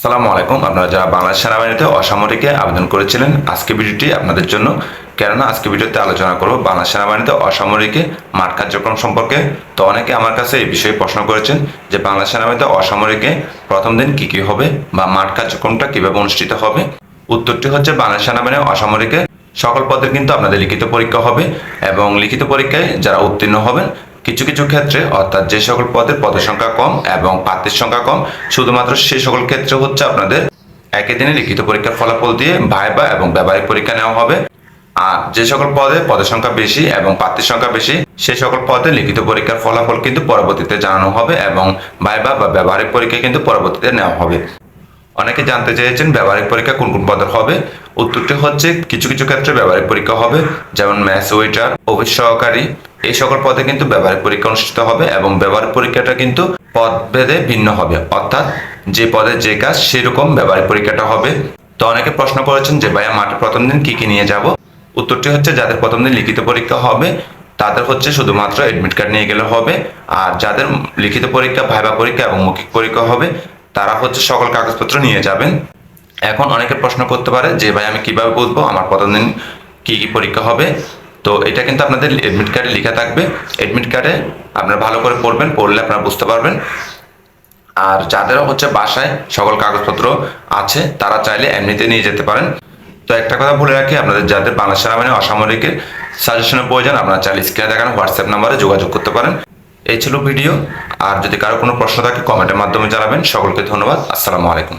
আসসালামু আলাইকুম। আপনারা যারা বাংলাদেশ সেনাবাহিনীতে অসামরিকে আবেদন করেছিলেন, আজকে ভিডিওটি আপনাদের জন্য। কেননা, আজকে ভিডিওতে আলোচনা করব বাংলাদেশ সেনাবাহিনীতে অসামরিকে মাঠ কার্যক্রম সম্পর্কে। তো অনেকে আমার কাছে এই বিষয়ে প্রশ্ন করেছেন যে বাংলাদেশ সেনাবাহিনীতে অসামরিকে প্রথম দিন কি কি হবে বা মাঠ কার্যক্রমটা কীভাবে অনুষ্ঠিত হবে? উত্তরটি হচ্ছে বাংলাদেশ সেনাবাহিনী অসামরিকে সকল পদের কিন্তু আপনাদের লিখিত পরীক্ষা হবে এবং লিখিত পরীক্ষায় যারা উত্তীর্ণ হবেন কিছু কিছু ক্ষেত্রে অর্থাৎ যে সকল পদের পদের সংখ্যা কম এবং প্রার্থীর সংখ্যা কম, শুধুমাত্র সেই সকল ক্ষেত্রে হচ্ছে আপনাদের একই দিনে লিখিত পরীক্ষার ফলাফল দিয়ে ভাইবা এবং ব্যবহারিক পরীক্ষা নেওয়া হবে। আর যে সকল পদে পদের সংখ্যা বেশি এবং প্রার্থীর সংখ্যা বেশি সেই সকল পদে লিখিত পরীক্ষার ফলাফল কিন্তু পরবর্তীতে জানানো হবে এবং ভাইবা বা ব্যবহারিক পরীক্ষা কিন্তু পরবর্তীতে নেওয়া হবে। অনেকে জানতে চেয়েছেন ব্যবহারিক পরীক্ষা কোন কোন পদের হবে। উত্তরটি হচ্ছে কিছু কিছু ক্ষেত্রে ব্যবহারিক পরীক্ষা হবে, যেমন ম্যাথস, ওয়েটার, অফিস সহকারী এই সকল পদে কিন্তু ব্যবহারিক পরীক্ষা অনুষ্ঠিত হবে এবং ব্যবহারিক পরীক্ষাটা কিন্তু পদ ভেদে ভিন্ন হবে। অর্থাৎ যে পদে যে কাজ, সেরকম ব্যবহারিক পরীক্ষাটা হবে। তো অনেকে প্রশ্ন করেছেন যে, ভাইয়া, মাঠে প্রথম দিন কি কি নিয়ে যাব? উত্তরটি হচ্ছে, যাদের প্রথম দিন লিখিত পরীক্ষা হবে, তাদের হচ্ছে শুধুমাত্র এডমিট কার্ড নিয়ে গেলে হবে। আর যাদের লিখিত পরীক্ষা, ভাইবা পরীক্ষা এবং মৌখিক পরীক্ষা হবে, তারা হচ্ছে সকল কাগজপত্র নিয়ে যাবেন। এখন অনেকে প্রশ্ন করতে পারে যে ভাই আমি কীভাবে বুঝব আমার প্রথম দিন কি কি পরীক্ষা হবে? তো এটা কিন্তু আপনাদের এডমিট কার্ডে লেখা থাকবে। এডমিট কার্ডে আপনারা ভালো করে পড়বেন, পড়লে আপনারা বুঝতে পারবেন। আর যাদের হচ্ছে বাসায় সকল কাগজপত্র আছে, তারা চাইলে এমনিতে নিয়ে যেতে পারেন। তো একটা কথা বলে রাখি, আপনাদের যাদের বাংলাদেশ সেনাবাহিনী অসামরিকের সাজেশনের প্রয়োজন, আপনারা চাইলে স্ক্রিনে দেখানো হোয়াটসঅ্যাপ নাম্বারে যোগাযোগ করতে পারেন। এই ছিল ভিডিও আর যদি কারও কোনো প্রশ্ন থাকে কমেন্টের মাধ্যমে জানাবেন। সকলকে ধন্যবাদ। আসসালামু আলাইকুম।